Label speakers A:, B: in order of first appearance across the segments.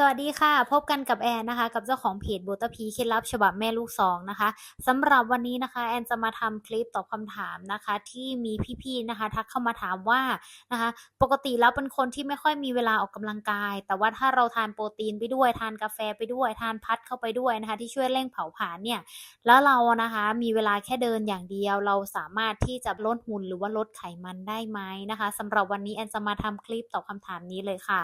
A: สวัสดีค่ะ พบกันกับแอนนะคะ กับเจ้าของเพจโบตพีเคล็ดลับฉบับแม่ลูกสองนะคะสำหรับวันนี้นะคะแอนจะมาทำคลิปตอบคำถามนะคะ ที่มีพี่ๆนะคะ ทักเข้ามาถามว่านะคะ ปกติแล้วเป็นคนที่ไม่ค่อยมีเวลาออกกำลังกาย แต่ว่าถ้าเราทานโปรตีนไปด้วยทานกาแฟไปด้วย ทานพัดเข้าไปด้วยนะคะ ที่ช่วยเร่งเผาผลาญเนี่ยแล้วเรานะคะมีเวลาแค่เดินอย่างเดียว เราสามารถที่จะลดหุ่นหรือว่าลดไขมันได้ไหมนะคะสำหรับวันนี้แอนจะมาทำคลิปตอบคำถามนี้เลยค่ะ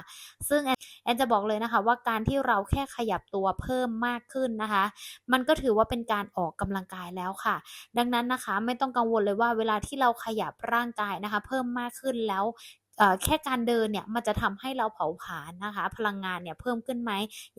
A: ซึ่งแอนจะบอกเลยนะคะว่าการที่เราแค่ขยับตัวเพิ่มมากขึ้นนะคะ มันก็ถือว่าเป็นการออกกำลังกายแล้วค่ะ ดังนั้นนะคะไม่ต้องกังวลเลยว่าเวลาที่เราขยับร่างกายนะคะ เพิ่มมากขึ้นแล้ว แค่การเดินเนี่ยมันจะทำให้เราเผาผลาญนะคะ พลังงานเนี่ยเพิ่มขึ้นไหม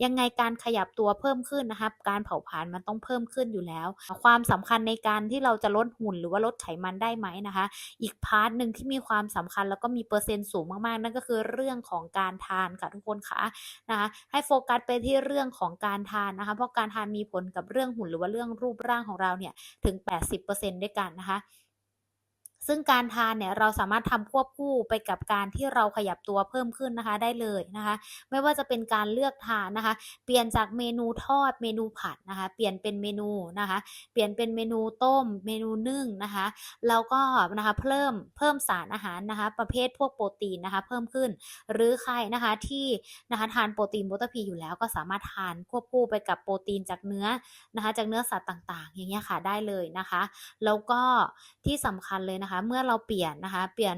A: ยังไงการขยับตัวเพิ่มขึ้นนะคะการเผาผลาญมันต้องเพิ่มขึ้นอยู่แล้ว ความสำคัญในการที่เราจะลดหุ่นหรือว่าลดไขมันได้ไหมนะคะ อีกพาร์ทหนึ่งที่มีความสำคัญแล้วก็มีเปอร์เซ็นต์สูงมากๆ นั่นก็คือเรื่องของการทานค่ะทุกคนค่ะนะคะให้โฟกัสไปที่เรื่องของการทานนะคะ เพราะการทานมีผลกับเรื่องหุ่นหรือว่าเรื่องรูปร่างของเราเนี่ยถึง 80%ด้วยกันนะคะ ซึ่งการทานเนี่ยเราสามารถทำควบคู่ไปกับการที่เราขยับตัวเพิ่มขึ้นนะคะได้เลยนะคะ ไม่ว่าจะเป็นการเลือกทานนะคะ เปลี่ยนจากเมนูทอดเมนูผัดนะคะ เปลี่ยนเป็นเมนูนะคะ เปลี่ยนเป็นเมนูต้ม เมนูนึ่งนะคะแล้วก็นะคะเพิ่มเพิ่มสารอาหารนะคะ ประเภทพวกโปรตีนนะคะ เพิ่มขึ้น หรือใครนะคะที่นะคะทานโปรตีนโบตพีอยู่แล้วก็สามารถทานควบคู่ไปกับโปรตีนจากเนื้อนะคะ จากเนื้อสัตว์ต่าง ๆ อย่างเงี้ยค่ะได้เลยนะคะ แล้วก็ที่สำคัญเลยนะคะเมื่อเราเปลี่ยนนะคะ เปลี่ยน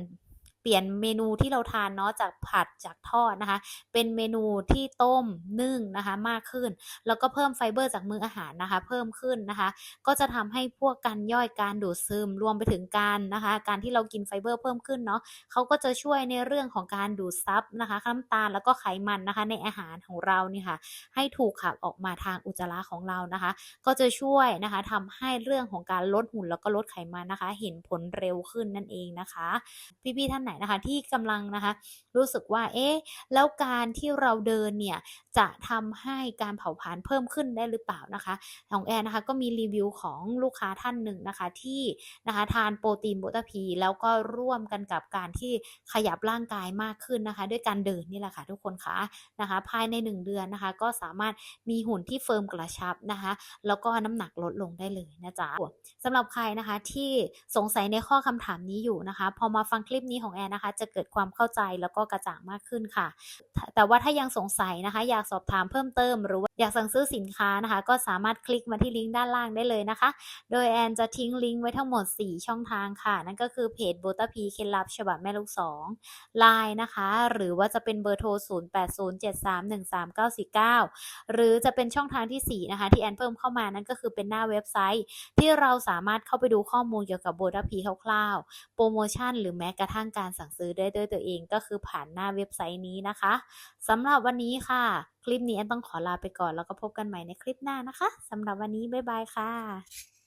A: ปลี่ยนเมนูที่เราทานเนาะจากผัดจากทอดนะคะ เป็นเมนูที่ต้มนึ่งนะคะมากขึ้น แล้วก็เพิ่มไฟเบอร์จากมื้ออาหารนะคะ เพิ่มขึ้นนะคะ ก็จะทำให้พวกการย่อยการดูดซึมรวมไปถึงการนะคะ การที่เรากินไฟเบอร์เพิ่มขึ้นเนาะเขาก็จะช่วยในเรื่องของการดูดซับนะคะน้ำตาลแล้วก็ไขมันนะคะ ในอาหารของเรานี่ค่ะ ให้ถูกขับออกมาทางอุจจาระของเรานะคะ ก็จะช่วยนะคะทำให้เรื่องของการลดหุ่นแล้วก็ลดไขมันนะคะ เห็นผลเร็วขึ้นนั่นเองนะคะ พี่ๆท่านไหนนะคะที่กำลังนะคะรู้สึกว่าเอ๊ะแล้วการที่เราเดินเนี่ยจะทำให้การเผาผลาญเพิ่มขึ้นได้หรือเปล่านะคะของแอนนะคะก็มีรีวิวของลูกค้าท่านหนึ่งนะคะที่นะคะทานโปรตีนโบตาพี แล้วก็ร่วมกันกับการที่ขยับร่างกายมากขึ้นนะคะ ด้วยการเดินนี่แหละค่ะทุกคนคะนะคะ ภายใน 1 เดือนนะคะ ก็สามารถมีหุ่นที่เฟิร์มกระชับนะคะ แล้วก็น้ำหนักลดลงได้เลยนะจ๊ะสำหรับใครนะคะที่สงสัยในข้อคำถามนี้อยู่นะคะ พอมาฟังคลิปนี้ของแอนนะคะ จะเกิดความเข้าใจแล้วก็กระจ่างมากขึ้นค่ะ แต่ว่าถ้ายังสงสัยนะคะ อยากสอบถามเพิ่มเติม หรือว่าอยากสั่งซื้อสินค้านะคะ ก็สามารถคลิกมาที่ลิงก์ด้านล่างได้เลยนะคะ โดยแอนจะทิ้งลิงก์ไว้ทั้งหมด 4 ช่องทางค่ะ นั่นก็คือเพจโบตาพีเคล็ดลับฉบับแม่ลูกสองไลน์นะคะ หรือว่าจะเป็นเบอร์โทร 0807313949 หรือจะเป็นช่องทางทีสี่ 4 นะคะ ที่แอนเพิ่มเข้ามานั่นก็คือเป็นหน้าเว็บไซต์ ที่เราสามารถเข้าไปดูข้อมูลเกี่ยวกับโบตาพีคร่าวๆโปรโมชั่นหรือแม้กระทั่งการการสั่งซื้อได้ด้วยตัวเองก็คือผ่านหน้าเว็บไซต์นี้นะคะสำหรับวันนี้ค่ะ คลิปนี้แอนต้องขอลาไปก่อนแล้วก็พบกันใหม่ในคลิปหน้านะคะสำหรับวันนี้บ๊ายบายค่ะ